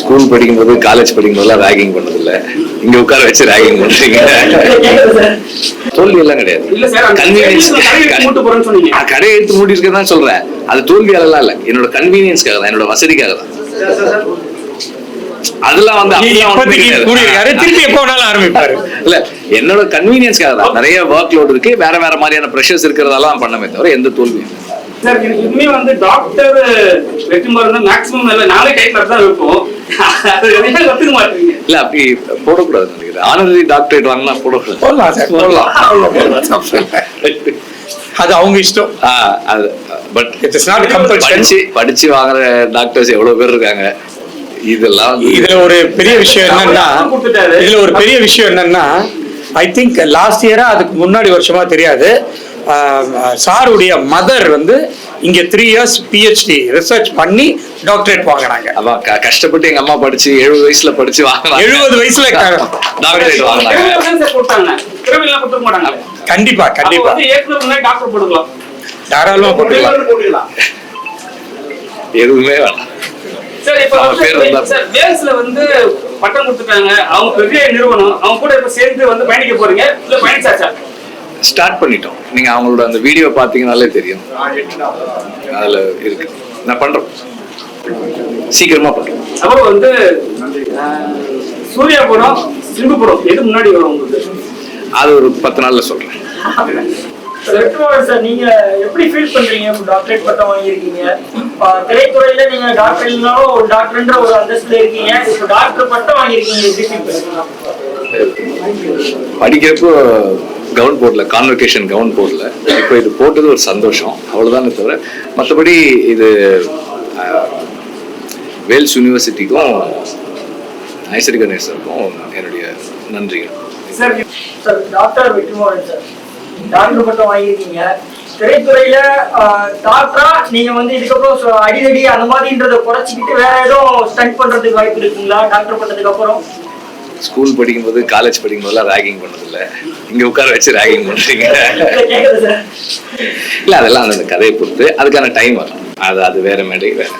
School படிக்கும்போது college படிக்கும்போதெல்லாம் ragging பண்ணதில்ல. இங்க உட்கார வச்சு ரேகிங் பண்றீங்க. தோல்வி எல்லாம் கிடையாது. இல்ல சார் அந்த கன்வீனியன்ஸ் கடையை எடுத்து மூடி இருக்க தான் சொல்றேன். அது தோல்வியாலலாம் இல்ல. என்னோட கன்வீனியன்ஸ்க்காக தான் என்னோட வசதிக்காக தான். அதெல்லாம் வந்து திருப்பி எப்போ வேணாலும் ஆரம்பிப்பாரு. இல்ல என்னோட கன்வீனியன்ஸ்க்காக தான். நிறைய ஒர்க் லோட் இருக்கு. வேற வேற மாதிரியான ப்ரெஷர்ஸ் இருக்கிறதெல்லாம் பண்ணமே தவிர எந்த தோல்வியும். சார் இனிமே வந்து டாக்டர் மேக்ஸிமம் இல்ல நாளே கைட்ல தான் வைப்போம். கத்துக்க மாட்டீங்க இல்ல அப்படி போடக்கூடாது நினைக்கிறேன் ஆனந்தி டாக்டரேட் வாங்கினா போடக்கூடாது போடலாம் சார் போடலாம் தப்பு இல்லை. அது அவங்க இஷ்டம் பட் compulsion. படிச்சு வாங்குற டாக்டர்ஸ் எவ்வளவு பேர் இருக்காங்க இதெல்லாம் இதுல ஒரு பெரிய விஷயம் என்னன்னா. இதுல ஒரு பெரிய விஷயம் என்னன்னா ஐ திங்க் லாஸ்ட் இயரா அதுக்கு முன்னாடி வருஷமா தெரியாது சாருடைய மதர் வந்து இங்க த்ரீ இயர்ஸ் பிஹெச்டி ரிசர்ச் பண்ணி டாக்டரேட் வாங்கினாங்க. அதான் கஷ்டப்பட்டு எங்க அம்மா படிச்சு எழுபது வயசுல படிச்சு வாங்கினாங்க எழுபது வயசுல டாக்டரேட் வாங்கினாங்க. கண்டிப்பா கண்டிப்பா. டாக்டர் போட்டுக்கலாம். தாராளமா போட்டுக்கலாம். எதுவுமே வேணாம். சார் இப்ப வேல்ஸ்ல வந்து பட்டம் கொடுத்துட்டாங்க. அவங்க பெரிய நிறுவனம். அவங்க கூட இப்ப சேர்ந்து வந்து பயணிக்க போறீங்க. இல்ல பயணிச்சாச்சா? ஸ்டார்ட் பண்ணிட்டோம். நீங்க அவங்களோட அந்த வீடியோ பாத்தீங்கன்னாலே தெரியும். அதுல இருக்கு. நான் பண்றேன் சீக்கிரமா பண்றேன் அப்புறம் வந்து அஹ், சூர்யாபுரம் சிங்கப்புரம் எது முன்னாடி வரும் உங்களுக்கு? அது ஒரு பத்து நாள்ல சொல்றேன். வெற்றிமாறன் சார் நீங்க எப்படி ஃபீல் பண்றீங்க? டாக்டரேட் பட்டம் வாங்கியிருக்கீங்க. திரைத்துறையில நீங்க டாக்டர் இல்லைனாலும் ஒரு டாக்டர்ன்ற ஒரு அந்தஸ்துல இருக்கீங்க. டாக்டர் பட்டம் வாங்கியிருக்கீங்க. எப்படி படிக்கிறப்போ கவுன் போடல கான்வெகேஷன் கவுன் போடல இப்போ இது போட்டது ஒரு சந்தோஷம். அவ்வளோதானே தவிர மற்றபடி இது வேல்ஸ் யூனிவர்சிட்டிக்கும் ஐசரி கணேசருக்கும் என்னுடைய நன்றிகள். Sir doctor Vetrimaaran sir doctor பட்டம் வாங்கியிருக்கீங்க. திரைத்துறையில டாக்டரா நீங்க வந்து இதுக்கப்புறம் அடிதடி அந்த மாதிரின்றத குறைச்சிக்கிட்டு வேற ஏதோ ஸ்டண்ட் பண்றதுக்கு வாய்ப்பு இருக்குங்களா? டாக்டர் பண்ணதுக்கு அப்புறம்? ஸ்கூல் படிக்கும்போது காலேஜ் படிக்கும்போதெல்லாம் ரேகிங் பண்ணதில்ல. இங்க உட்கார வச்சு ரேகிங் பண்றீங்க. இல்ல, கேக்குது சார் இல்ல அதெல்லாம் அந்த கதையை பொறுத்து அதுக்கான டைம் வரும் அது அது வேற மேடை வேற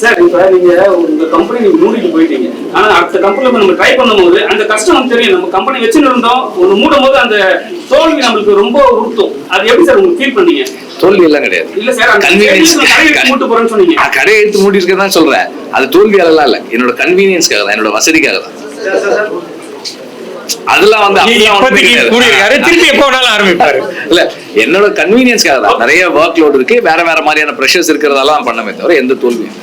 சார் இப்ப நீங்க உங்க கம்பெனி மூடிட்டு போயிட்டீங்க. ஆனா அடுத்த கம்பெனில நம்ம ட்ரை பண்ணும்போது அந்த கஷ்டம் நமக்கு தெரியும். நம்ம கம்பெனி வச்சுன்னு இருந்தோம் ஒன்று மூடும் போது அந்த தோல்வி நம்மளுக்கு ரொம்ப உறுத்தும். அது எப்படி சார் உங்களுக்கு ஃபீல் பண்ணீங்க? தோல்வி எல்லாம் கிடையாது. இல்ல சார் மூட்டு போறேன்னு சொன்னீங்க. நான் கடையை எடுத்து மூடி இருக்க தான் சொல்றேன். அது தோல்வியாலலாம் இல்ல. என்னோட கன்வீனியன்ஸ்க்காக தான் என்னோட வசதிக்காக தான். அதெல்லாம் வந்து திருப்பி எப்போ வேணாலும் ஆரம்பிப்பாரு. இல்ல என்னோட கன்வீனியன்ஸ்க்காக தான். நிறைய ஒர்க் லோட் இருக்கு. வேற வேற மாதிரியான ப்ரெஷர்ஸ் இருக்கிறதெல்லாம் பண்ணமே தவிர எந்த தோல்வியும்.